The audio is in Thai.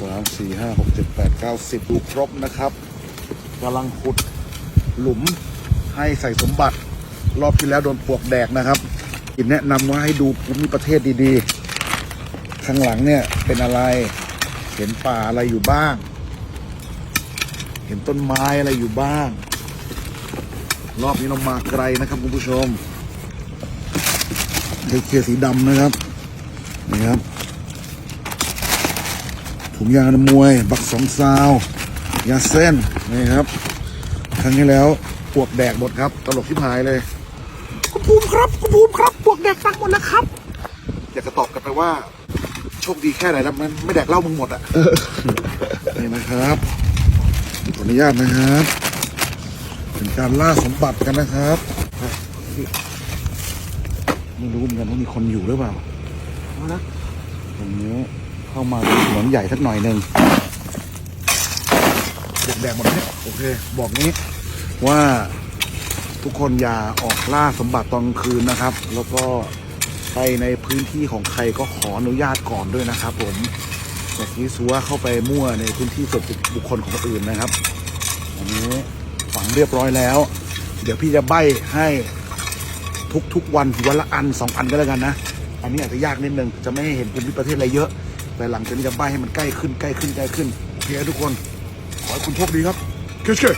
สามสี่ห้าหกเจ็ดแปดเก้าสิบดูครบนะครับกำลังขุดหลุมให้ใส่สมบัติ รอบที่แล้วโดนปลวกแดกนะครับอินแนะนำว่าให้ดูภูมิประเทศดีๆ ข้างหลังเนี่ยเป็นอะไร เห็นป่าอะไรอยู่บ้าง เห็นต้นไม้อะไรอยู่บ้าง รอบนี้เรามาไกลนะครับคุณผู้ชมเเคสีดำนะครับนี่ครับ ถุงยางอนามัวย บักสองซาว ยาเส้นนี่ครับ ครั้งที่แล้วปวกแดกหมดครับ ตลกที่หายเลยคุณภูมิครับคุณภูมิครับปวกแดกตักหมดแล้วครับ อยากจะตอบกลับไปว่า โชคดีแค่ไหนแล้วมันไม่แดกเหล้ามึงหมดอะนี่นะครับขออนุญาตนะครับเป็นการล่าสมบัติกันนะครับไม่รู้เหมือนกันว่ามีคนอยู่หรือเปล่าเอานะตรงนี้ เข้ามาเป็นถนนใหญ่สักหน่อยหนึ่งเด็กแดกหมดไหมโอเค บอกนี้ว่าทุกคนอย่าออกล่าสมบัติตอนกลางคืนนะครับ แล้วก็ไปในพื้นที่ของใครก็ขออนุญาตก่อนด้วยนะครับ ผมอย่าซีซัวเข้าไปมั่วในพื้นที่ส่วนบุคคลของคนอื่นนะครับอันนี้ฝังเรียบร้อยแล้ว เดี๋ยวพี่จะใบ้ให้ทุกๆวันวันละอันสองอันก็แล้วกันนะ อันนี้อาจจะยากนิดนึงจะไม่ให้เห็นภูมิประเทศอะไรเยอะ แต่หลังจากนี้จะใบให้มันใกล้ขึ้นใกล้ขึ้นใกล้ขึ้นโอเคทุกคน ขอให้คุณโชคดีครับเชื่อ